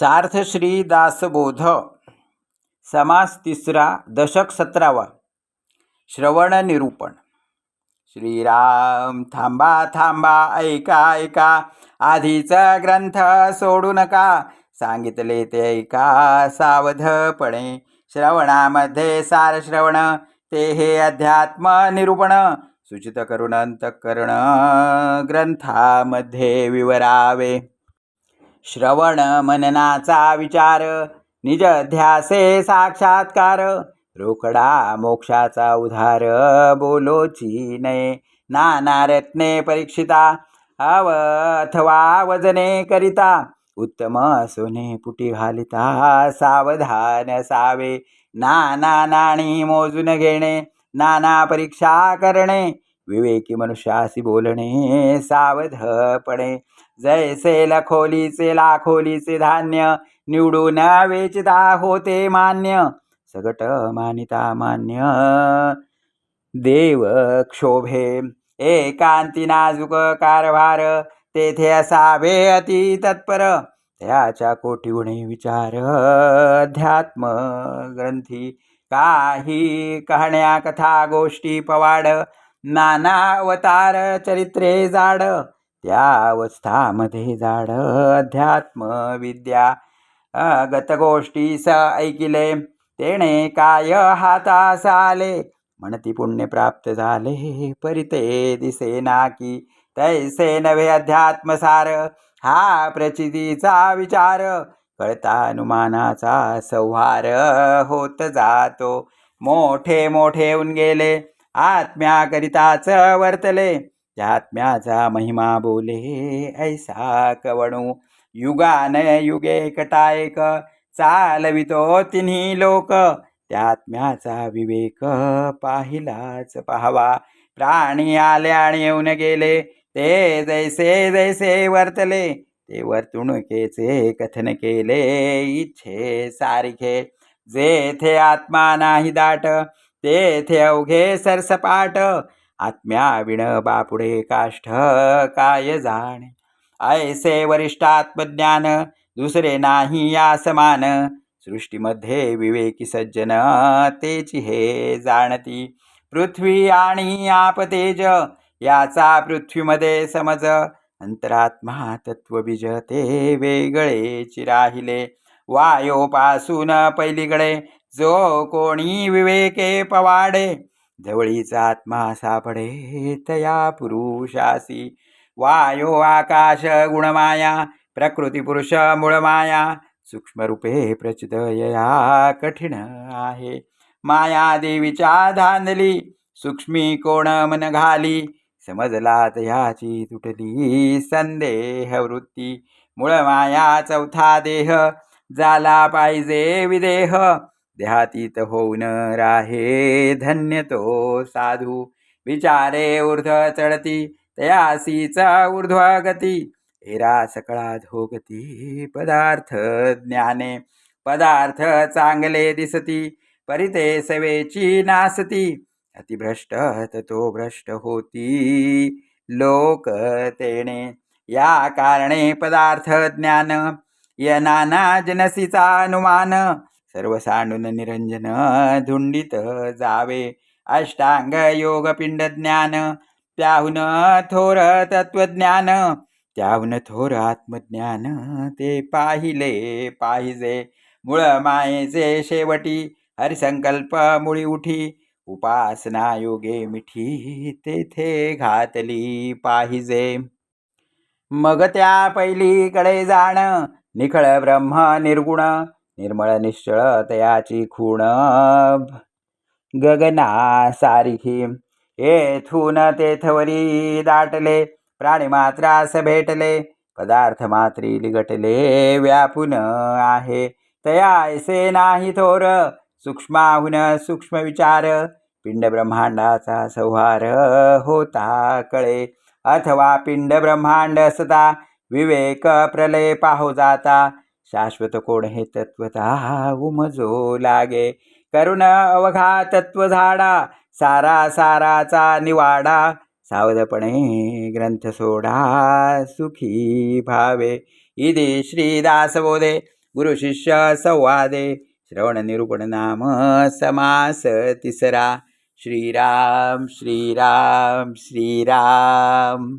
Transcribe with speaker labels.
Speaker 1: सार्थ श्री दासबोध समास तिसरा दशक सतरावा श्रवण निरूपण. श्रीराम थांबा थांबा ऐका ऐका आधीचा ग्रंथ सोडू नका. सांगितले ते ऐका सावधपणे. श्रवणामध्ये सार श्रवण ते हे अध्यात्म निरूपण. सूचित करून अंतकरण ग्रंथामध्ये विवरावे. श्रवण मननाचा विचार निज ध्यासे साक्षात्कार. रोकडा मोक्षाचा उधार बोलोची नये. नाना रत्ने परीक्षिता अव अथवा वजने करिता. उत्तम सोने पुटी घालिता सावधान सावे. नाना नाणी मोजून घेणे नाना परीक्षा करणे. विवेकी मनुष्यासी बोलणे सावधपणे जैसे लखोलीचे लाखोलीचे धान्य निवडून वेचिता होते मान्य सगट मानिता मान्य. देव क्षोभे एकांती नाजूक कारभार तेथे असावे अति तत्पर त्याच्या कोटीगुणे विचार अध्यात्म ग्रंथी. काही कहाण्या कथा गोष्टी पवाड नाना अवतार चरित्रे जाड त्या अवस्थामध्ये जाड अध्यात्म विद्या गत गोष्टी स ऐकिले तेणे काय हातास आले? म्हणती पुण्य प्राप्त झाले परिते दिसे नाकी तैसे नवे अध्यात्मसार हा प्रचितीचा विचार. कळता अनुमानाचा संहार होत जातो मोठे मोठे होऊन गेले आत्म्याकरिताच वर्तले. त्यात्म्याचा महिमा बोले ऐसा कवणू युगान युगे कटायक चालवितो तिन्ही लोक. त्या आत्म्याचा विवेक पाहिलाच पाहावा. प्राणी आले आणि येऊन गेले. ते जैसे जैसे वर्तले. ते वर्तुणुकेचे कथन केले. इच्छे सारखे. जेथे आत्मा नाही दाट तेथे अवघे सरसपाट. आत्म्या विण बापुडे काष्ठ काय जाणे? ऐसे वरिष्ठ आत्मज्ञान दुसरे नाही या समान सृष्टीमध्ये विवेकी सज्जन तेची हे जाणती. पृथ्वी आणि आपतेज याचा पृथ्वीमध्ये समज. अंतरात्मा तत्वबीज ते वेगळेची राहिले वायोपासून पहिलीकडे जो कोणी विवेके पवाडे जवळीचा आत्मा सापडे तया पुरुषासी. वायो आकाश गुणमाया प्रकृती पुरुष मूळमाया सूक्ष्मरूपे प्रचितया कठीण आहे. माया देवीच्या धांदली सूक्ष्मी कोण मन घाली समजला तयाची तुटली संदेह वृत्ती. मूळ माया चौथा देह जाला पाहिजे विदेह देहातीत होऊन राहे. धन्य तो साधू. विचारे ऊर्ध्व चढती तयासीचा ऊर्ध्व गती एरा सकळा धोगती पदार्थ ज्ञाने. पदार्थ चांगले दिसती परिते सवेची नासती. अतिभ्रष्ट तो भ्रष्ट होती लोक तेणे. या कारणे पदार्थ ज्ञान या नाना जनसीचा अनुमान. सर्व सांडून निरंजन धुंडीत जावे. अष्टांग योग पिंड ज्ञान त्याहून थोर तत्वज्ञान त्याहून थोर आत्मज्ञान ते पाहिले पाहिजे. मूळ मायेचे शेवटी हरिसंकल्प मुळी उठी उपासना योगे मिठी तेथे घातली पाहिजे. मग त्या पहिलीकडे जाण निखळ ब्रह्म निर्गुण निर्मळ निश्चळ तयाची खूण. गगना सारखी येथून तेथवरी दाटले प्राणी मात्रास भेटले पदार्थ मात्री लिगटले व्यापून आहे. तयासे नाही थोर सूक्ष्माहून सूक्ष्म विचार पिंड ब्रह्मांडाचा संहार होता कळे. अथवा पिंड ब्रह्मांड असता विवेक प्रलय पाहो जाता शाश्वत कोण हे तत्वता उमजो लागे. करुण अवघा तत्व झाडा सारा साराचा निवाडा. सावधपणे ग्रंथ सोडा सुखी भावे. इदे श्रीदासबोधे गुरु शिष्य संवादे. श्रवण निरूपण नाम समास तिसरा श्रीराम श्रीराम श्रीराम.